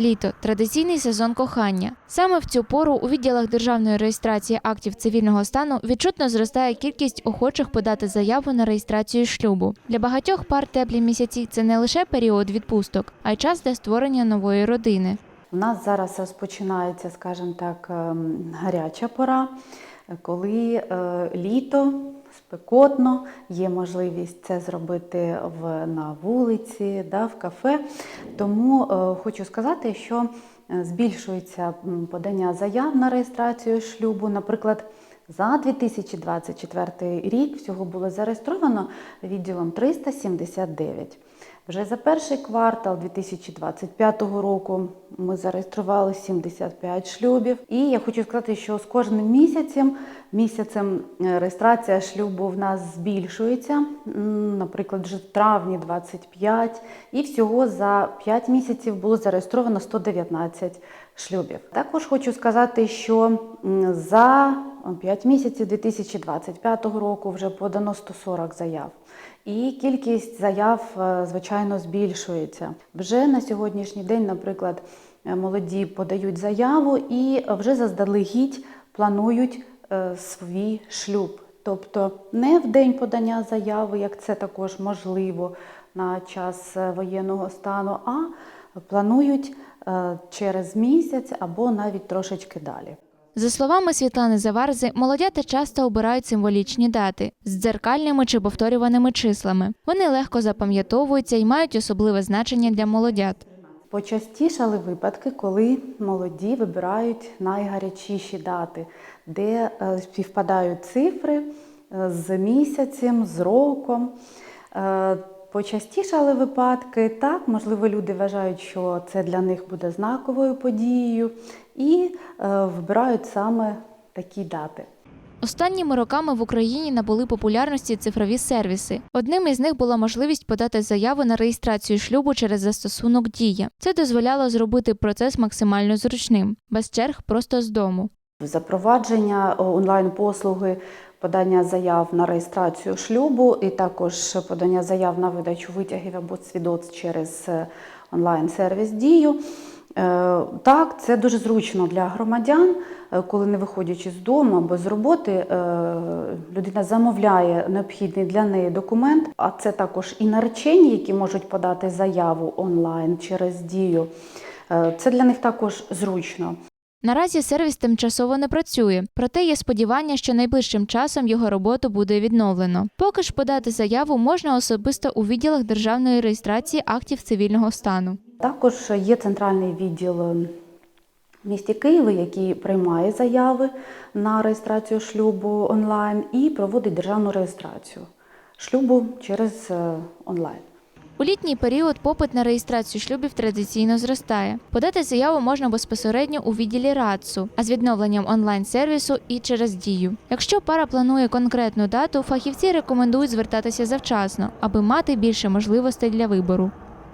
Літо традиційний сезон кохання. Саме в цю пору у відділах державної реєстрації актів цивільного стану відчутно зростає кількість охочих подати заяву на реєстрацію шлюбу. Для багатьох пар теплі місяці це не лише період відпусток, а й час для створення нової родини. У нас зараз розпочинається, скажімо так, ем, гаряча пора, коли е, літо спекотно, є можливість це зробити в, на вулиці, да, в кафе. Тому е, хочу сказати, що е, збільшується подання заяв на реєстрацію шлюбу. Наприклад, за 2024 рік всього було зареєстровано відділом 379. Вже за перший квартал 2025 року ми зареєстрували 75 шлюбів. І я хочу сказати, що з кожним місяцем, місяцем е, реєстрація шлюбу в нас збільшується. Наприклад, вже в травні 25, і всього за 5 місяців було зареєстровано 119 шлюбів. Також хочу сказати, що за 5 місяців 2025 року вже подано 140 заяв. І кількість заяв, е, звичайно, збільшується. Вже на сьогоднішній день, наприклад, е, молоді подають заяву і вже заздалегідь планують е, свій шлюб. Тобто не в день подання заяви, як це також можливо на час воєнного стану, а планують через місяць або навіть трошечки далі. За словами Світлани Заварзи, молодята часто обирають символічні дати з дзеркальними чи повторюваними числами. Вони легко запам'ятовуються і мають особливе значення для молодят. Почастішали випадки, коли молоді вибирають найгарячіші дати, де е, співпадають цифри е, з місяцем, з роком. Почастішали випадки, так, можливо, люди вважають, що це для них буде знаковою подією, і е, вибирають саме такі дати. Останніми роками в Україні набули популярності цифрові сервіси. Одним із них була можливість подати заяву на реєстрацію шлюбу через застосунок Дія. Це дозволяло зробити процес максимально зручним, без черг просто з дому. Запровадження е, онлайн-послуги подання заяв на реєстрацію шлюбу і також подання заяв на видачу витягів або свідоцтв через е, онлайн-сервіс Дію. Е, Так, це дуже зручно для громадян, е, коли не виходячи з дому або з роботи, людина замовляє необхідний для неї документ, а це також і наречені, які можуть подати заяву онлайн через Дію. Це для них також зручно. Наразі сервіс тимчасово не працює, проте є сподівання, що найближчим часом його роботу буде відновлено. Поки ж подати заяву можна особисто у відділах державної реєстрації актів цивільного стану. Також є центральний відділ в місті Києві, який приймає заяви на реєстрацію шлюбу онлайн і проводить державну реєстрацію шлюбу через е, онлайн. У літній період попит на реєстрацію шлюбів традиційно зростає. Подати заяву можна безпосередньо у відділі РАЦУ, а з відновленням онлайн-сервісу і через дію. Якщо пара планує конкретну дату, фахівці рекомендують звертатися завчасно, аби мати більше можливостей для вибору.